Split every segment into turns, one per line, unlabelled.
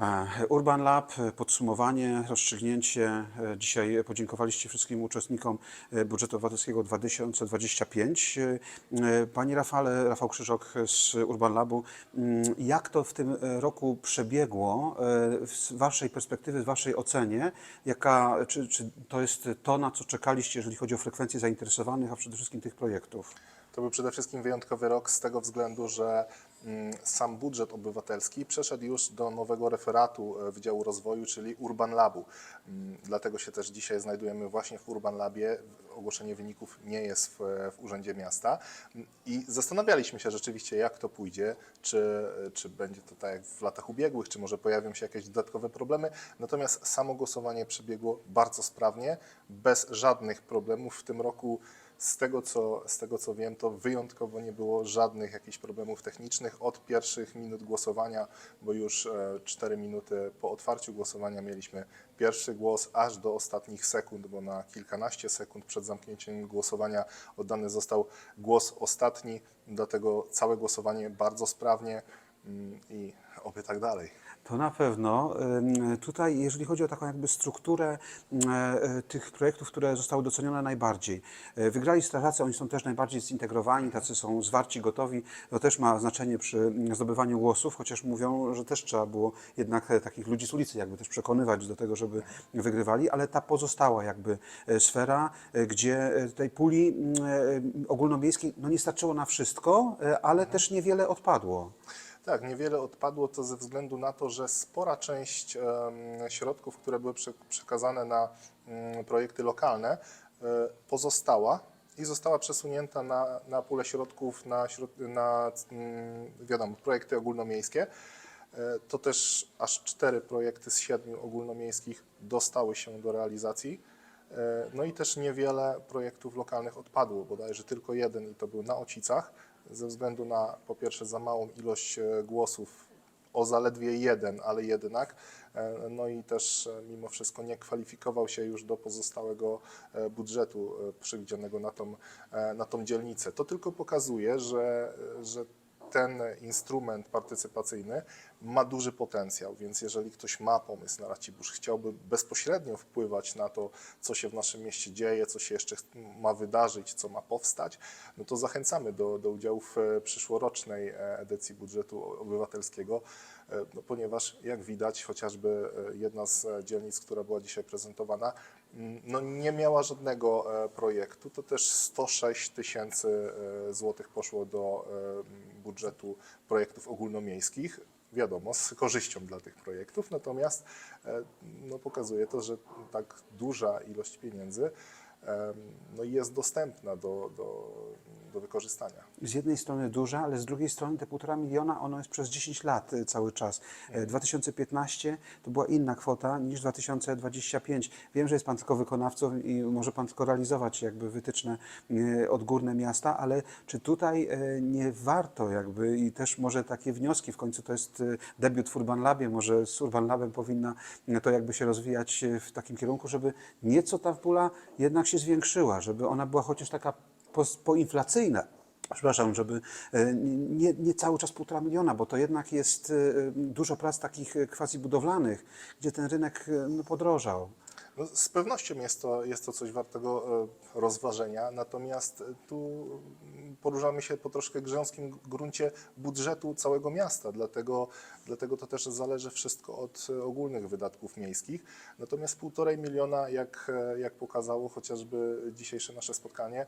E, Urban Lab, e, podsumowanie, rozstrzygnięcie. E, Dzisiaj podziękowaliście wszystkim uczestnikom budżetu obywatelskiego 2025. E, e, Panie Rafale, Rafał Krzyżok z Urban Labu, mm, jak to w tym roku przebiegło z Waszej perspektywy, z Waszej ocenie? Jaka, czy, czy to jest to, na co czekaliście, jeżeli chodzi o frekwencję zainteresowanych, a przede wszystkim tych projektów?
To był przede wszystkim wyjątkowy rok z tego względu, że sam budżet obywatelski przeszedł już do nowego referatu e, Wydziału Rozwoju, czyli Urban Labu. Mm, Dlatego się też dzisiaj znajdujemy właśnie w Urban Labie. Ogłoszenie wyników nie jest w, w Urzędzie Miasta. Mm, I zastanawialiśmy się rzeczywiście, jak to pójdzie, czy, czy będzie to tak jak w latach ubiegłych, czy może pojawią się jakieś dodatkowe problemy. Natomiast samo głosowanie przebiegło bardzo sprawnie, bez żadnych problemów. W tym roku z tego, co, z tego co wiem, to wyjątkowo nie było żadnych jakichś problemów technicznych. Od pierwszych minut głosowania, bo już e, 4 minuty po otwarciu głosowania mieliśmy pierwszy głos, aż do ostatnich sekund, bo na kilkanaście sekund przed zamknięciem głosowania oddany został głos ostatni, dlatego całe głosowanie bardzo sprawnie i oby tak dalej.
To na pewno. Tutaj, jeżeli chodzi o taką jakby strukturę ym, e, tych projektów, które zostały docenione najbardziej. E, Wygrali strażacy, oni są też najbardziej zintegrowani, tacy są zwarci, gotowi. To też ma znaczenie przy mm, zdobywaniu głosów, chociaż mówią, że też trzeba było jednak e, takich ludzi z ulicy jakby też przekonywać do tego, żeby wygrywali, ale ta pozostała jakby e, sfera, e, gdzie e, tej puli mm, e, ogólnomiejskiej no nie starczyło na wszystko, e, ale też niewiele odpadło.
Tak, niewiele odpadło to ze względu na to, że spora część środków, które były prze- przekazane na mm, projekty lokalne, e, pozostała i została przesunięta na, na pulę środków na, na mm, wiadomo, projekty ogólnomiejskie. E, To też aż cztery projekty z siedmiu ogólnomiejskich dostały się do realizacji. E, No i też niewiele projektów lokalnych odpadło, bodajże tylko jeden i to był na Ocicach, ze względu na po pierwsze za małą ilość e, głosów, o zaledwie jeden, ale jednak, e, no i też mimo wszystko nie kwalifikował się już do pozostałego budżetu przewidzianego na tą, na tą dzielnicę. To tylko pokazuje, że, że ten instrument partycypacyjny ma duży potencjał, więc jeżeli ktoś ma pomysł na Racibórz, chciałby bezpośrednio wpływać na to, co się w naszym mieście dzieje, co się jeszcze ma wydarzyć, co ma powstać, no to zachęcamy do, do udziału w e, przyszłorocznej e, edycji budżetu obywatelskiego, ponieważ jak widać, chociażby e, jedna z e, dzielnic, która była dzisiaj prezentowana, no nie miała żadnego e, projektu, to też 106 tysięcy e, złotych poszło do e, budżetu projektów ogólnomiejskich. Wiadomo, z korzyścią dla tych projektów, natomiast e, no, pokazuje to, że tak duża ilość pieniędzy no, jest dostępna do, do, do wykorzystania.
z jednej strony duża, ale z drugiej strony te półtora miliona, ono jest przez 10 lat y, cały czas. E, 2015 to była inna kwota niż 2025. Wiem, że jest Pan tylko wykonawcą i może Pan tylko realizować jakby wytyczne y, odgórne miasta, ale czy tutaj e, nie warto jakby i też może takie wnioski, w końcu to jest debiut w Urban Labie, może z Urban Labem powinna to jakby się rozwijać w takim kierunku, żeby nieco ta pula jednak się zwiększyła, żeby ona była chociaż taka poinflacyjna. Przepraszam, żeby e, nie, nie cały czas półtora miliona, bo to jednak jest e, dużo prac takich e, quasi budowlanych, gdzie ten rynek no, podrożał.
No, z pewnością jest to, jest to coś wartego e, rozważenia, natomiast e, tu poruszamy się po troszkę grząskim gruncie budżetu całego miasta, dlatego, dlatego to też zależy wszystko od e, ogólnych wydatków miejskich. Natomiast półtorej miliona, jak, jak pokazało chociażby dzisiejsze nasze spotkanie,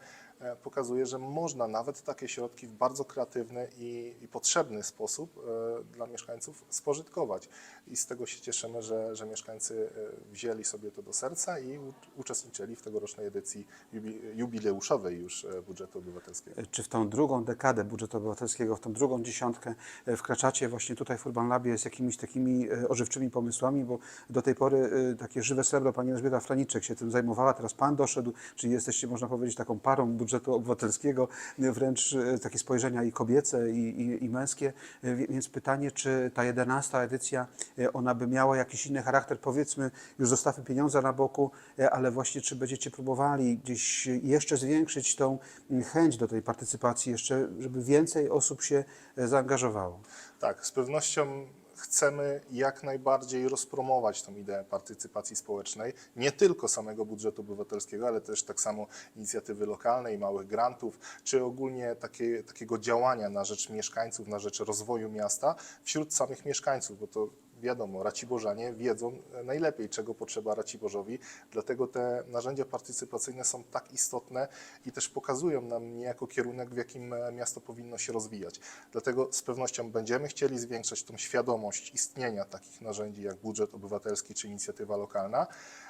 pokazuje, że można nawet takie środki w bardzo kreatywny i, i potrzebny sposób dla mieszkańców spożytkować. I z tego się cieszymy, że, że mieszkańcy wzięli sobie to do serca i uczestniczyli w tegorocznej edycji jubi, jubileuszowej już e, budżetu obywatelskiego.
Czy w tą drugą dekadę budżetu obywatelskiego, w tą drugą dziesiątkę e, wkraczacie właśnie tutaj w Urban Labie z jakimiś takimi e, ożywczymi pomysłami, bo do tej pory takie żywe srebro pani Elżbieta Franiczek się tym zajmowała, teraz pan doszedł, czyli jesteście, można powiedzieć, taką parą budżetu obywatelskiego, wręcz takie spojrzenia i kobiece, i, i, i męskie. Więc pytanie, czy ta jedenasta edycja, ona by miała jakiś inny charakter, powiedzmy, już zostawmy pieniądze na boku, e, ale właśnie czy będziecie próbowali gdzieś jeszcze zwiększyć tą mm, chęć do tej partycypacji, jeszcze, żeby więcej osób się e, zaangażowało?
Tak, z pewnością chcemy jak najbardziej rozpromować tą ideę partycypacji społecznej, nie tylko samego budżetu obywatelskiego, ale też tak samo inicjatywy lokalnej, małych grantów, czy ogólnie takie, takiego działania na rzecz mieszkańców, na rzecz rozwoju miasta wśród samych mieszkańców, bo to wiadomo, Raciborzanie wiedzą najlepiej, czego potrzeba Raciborzowi, dlatego te narzędzia partycypacyjne są tak istotne i też pokazują nam niejako kierunek, w jakim e, miasto powinno się rozwijać. Dlatego z pewnością będziemy chcieli zwiększać tą świadomość istnienia takich narzędzi jak budżet obywatelski czy inicjatywa lokalna.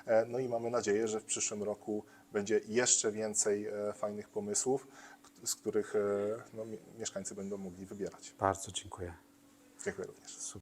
E, No i mamy nadzieję, że w przyszłym roku będzie jeszcze więcej e, fajnych pomysłów, z których e, no, mi- mieszkańcy będą mogli wybierać.
Bardzo dziękuję.
Dziękuję również.